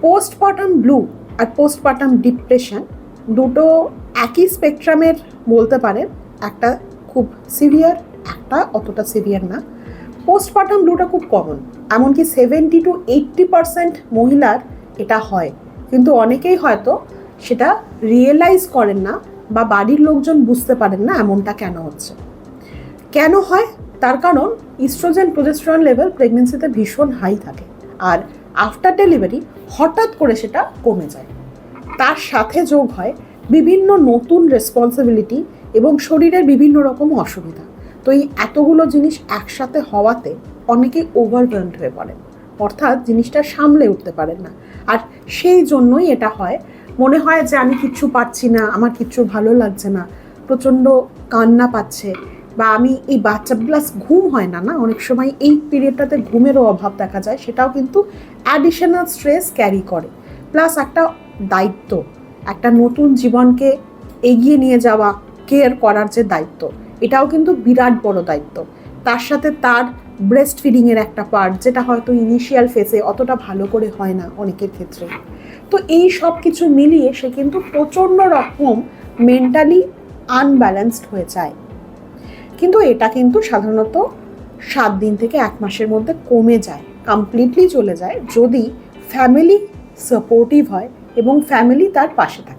Postpartum blue আর postpartum depression দুটো একই স্পেকট্রামের বলতে পারেন। একটা খুব সিভিয়ার একটা অতটা সিভিয়ার না। পোস্টপার্টাম ব্লুটা খুব কমন এমনকি সেভেন্টি টু এইট্টি পারসেন্ট মহিলার এটা হয়। কিন্তু অনেকেই হয়তো সেটা রিয়েলাইজ করেন না বা বাড়ির লোকজন বুঝতে পারেন না এমনটা কেন হচ্ছে। কেন হয়? তার কারণ ইস্ট্রোজেন প্রোজেস্টেরন লেভেল প্রেগনেন্সিতে ভীষণ হাই থাকে। আর আফটার ডেলিভারি হঠাৎ করে সেটা কমে যায়। তার সাথে যোগ হয় বিভিন্ন নতুন রেসপন্সিবিলিটি এবং শরীরের বিভিন্ন রকম অসুবিধা। তো এই এতগুলো জিনিস একসাথে হওয়াতে অনেকেই ওভারওয়েলড হয়ে পড়েন। অর্থাৎ জিনিসটা সামলে উঠতে পারেন না। আর সেই জন্যই এটা হয়। মনে হয় যে আমি কিচ্ছু পাচ্ছি না, আমার কিচ্ছু ভালো লাগছে না, প্রচণ্ড কান্না পাচ্ছে। বা আমি এই বাচ্চা প্লাস ঘুম হয় না না? অনেক সময় এই পিরিয়ডটাতে ঘুমেরও অভাব দেখা যায়, সেটাও কিন্তু অ্যাডিশনাল স্ট্রেস ক্যারি করে। প্লাস একটা দায়িত্ব, একটা নতুন জীবনকে এগিয়ে নিয়ে যাওয়া কেয়ার করার যে দায়িত্ব, এটাও কিন্তু বিরাট বড় দায়িত্ব। তার সাথে তার ব্রেস্ট ফিডিংয়ের একটা পার্ট যেটা হয়তো ইনিশিয়াল ফেসে অতটা ভালো করে হয় না অনেকের ক্ষেত্রে। তো এই সব কিছু মিলিয়ে সে কিন্তু প্রচণ্ড রকম মেন্টালি আনব্যালেন্সড হয়ে যায়। এটা কিন্তু সাধারণত সাত দিন থেকে এক মাসের মধ্যে কমে যায় কমপ্লিটলি চলে যায় যদি ফ্যামিলি সাপোর্টিভ হয় এবং ফ্যামিলি তার পাশে থাকে।